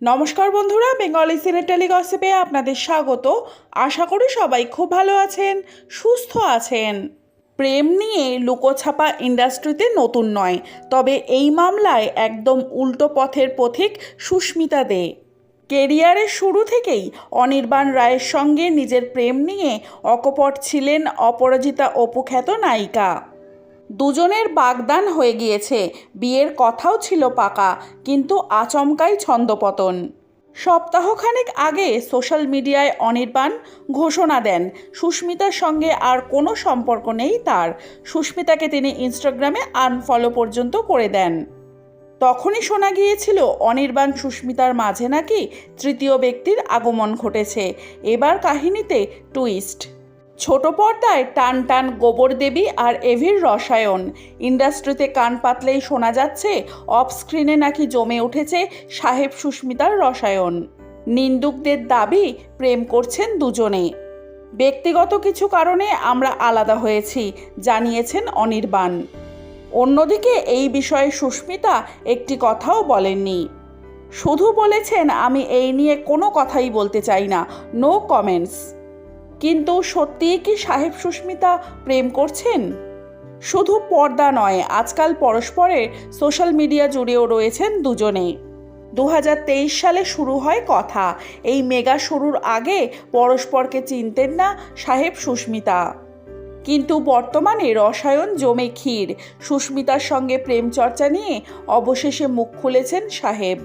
নমস্কার বন্ধুরা, বেঙ্গলি সিনেটালি গসিপে আপনাদের স্বাগত। আশা করি সবাই খুব ভালো আছেন, সুস্থ আছেন। প্রেম নিয়ে লুকোছাপা ইন্ডাস্ট্রিতে নতুন নয়, তবে এই মামলায় একদম উল্টো পথের পথিক সুস্মিতা দে। কেরিয়ারের শুরু থেকেই অনির্বাণ রায়ের সঙ্গে নিজের প্রেম নিয়ে অকপট ছিলেন অপরাজিতা অপুখ্যাত নায়িকা। দুজনের বাগদান হয়ে গিয়েছে। বিয়ের কথাও ছিল পাকা, কিন্তু আচমকাই ছন্দপতন। সপ্তাহখানেক আগে সোশ্যাল মিডিয়ায় অনির্বাণ ঘোষণা দেন, সুস্মিতার সঙ্গে আর কোনো সম্পর্ক নেই তার। সুস্মিতাকে তিনি ইনস্টাগ্রামে আনফলো পর্যন্ত করে দেন। তখনই শোনা গিয়েছিল, অনির্বাণ সুস্মিতার মাঝে নাকি তৃতীয় ব্যক্তির আগমন ঘটেছে। এবার কাহিনীতে টুইস্ট। ছোট পর্দায় টান টান গোবর দেবী আর এভির রসায়ন। ইন্ডাস্ট্রিতে কান পাতলেই শোনা যাচ্ছে অফ স্ক্রিনে নাকি জমে উঠেছে সাহেব সুস্মিতার রসায়ন। নিন্দুকদের দাবি প্রেম করছেন দুজনে। ব্যক্তিগত কিছু কারণে আমরা আলাদা হয়েছি, জানিয়েছেন অনির্বাণ। অন্যদিকে এই বিষয়ে সুস্মিতা একটি কথাও বলেননি। শুধু বলেছেন, আমি এই নিয়ে কোনো কথাই বলতে চাই না। No comments. কিন্তু সত্যিই কি সাহেব সুস্মিতা প্রেম করছেন? শুধু পর্দা নয়, আজকাল পরস্পরের সোশ্যাল মিডিয়া জুড়েও রয়েছেন দুজনে। দু সালে শুরু হয় কথা। এই মেগা শুরুর আগে পরস্পরকে চিনতেন না সাহেব সুস্মিতা। কিন্তু বর্তমানে রসায়ন জমে ক্ষীর। সুস্মিতার সঙ্গে প্রেম চর্চা নিয়ে অবশেষে মুখ খুলেছেন সাহেব।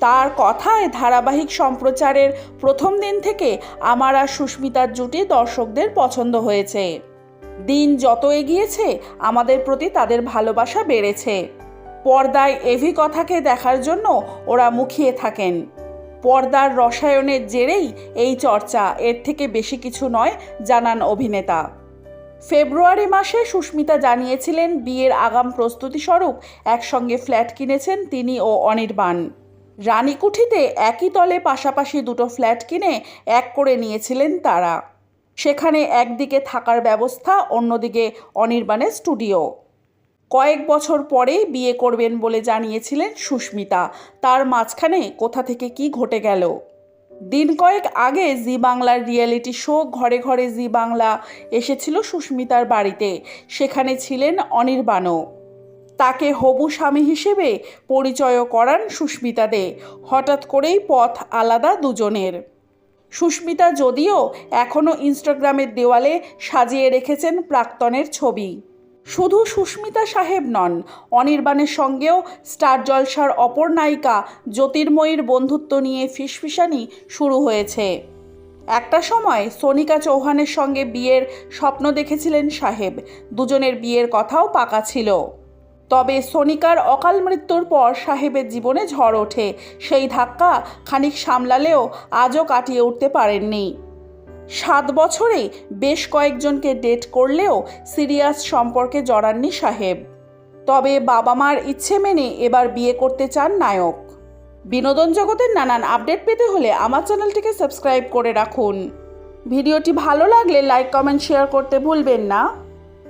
তার কথায় ধারাবাহিক সম্প্রচারের প্রথম দিন থেকে আমার আর সুস্মিতার জুটি দর্শকদের পছন্দ হয়েছে। দিন যত এগিয়েছে, আমাদের প্রতি তাদের ভালোবাসা বেড়েছে। পর্দায় এভি কথাকে দেখার জন্য ওরা মুখিয়ে থাকেন। পর্দার রসায়নের জেরেই এই চর্চা, এর থেকে বেশি কিছু নয়, জানান অভিনেতা। ফেব্রুয়ারি মাসে সুস্মিতা জানিয়েছিলেন, বিয়ের আগাম প্রস্তুতি স্বরূপ একসঙ্গে ফ্ল্যাট কিনেছেন তিনি ও অনির্বাণ। রানীকুঠিতে একই তলে পাশাপাশি দুটো ফ্ল্যাট কিনে এক করে নিয়েছিলেন তারা। সেখানে একদিকে থাকার ব্যবস্থা, অন্যদিকে অনির্বাণের স্টুডিও। কয়েক বছর পরেই বিয়ে করবেন বলে জানিয়েছিলেন সুস্মিতা। তার মাঝখানে কোথা থেকে কি ঘটে গেল? দিন কয়েক আগে জি বাংলার রিয়েলিটি শো ঘরে ঘরে জি বাংলা এসেছিল সুস্মিতার বাড়িতে। সেখানে ছিলেন অনির্বাণও। তাকে হবু স্বামী হিসেবে পরিচয় করান সুস্মিতা দে। হঠাৎ করেই পথ আলাদা দুজনের। সুস্মিতা যদিও এখনও ইনস্টাগ্রামের দেওয়ালে সাজিয়ে রেখেছেন প্রাক্তনের ছবি। শুধু সুস্মিতা সাহেব নন, অনির্বাণের সঙ্গেও স্টার জলসার অপর নায়িকা জ্যোতির্ময়ীর বন্ধুত্ব নিয়ে ফিসফিসানি শুরু হয়েছে। একটা সময় সোনিকা চৌহানের সঙ্গে বিয়ের স্বপ্ন দেখেছিলেন সাহেব। দুজনের বিয়ের কথাও পাকা ছিল। তবে সোনিকার অকাল মৃত্যুর পর সাহেবের জীবনে ঝড় ওঠে। সেই ধাক্কা খানিক সামলালেও আজও কাটিয়ে উঠতে পারেননি। সাত বছরে বেশ কয়েকজনকে ডেট করলেও সিরিয়াস সম্পর্কে জড়াননি সাহেব। তবে বাবা মার ইচ্ছে মেনে এবার বিয়ে করতে চান নায়ক। বিনোদন জগতের নানান আপডেট পেতে হলে আমার চ্যানেলটিকে সাবস্ক্রাইব করে রাখুন। ভিডিওটি ভালো লাগলে লাইক, কমেন্ট, শেয়ার করতে ভুলবেন না।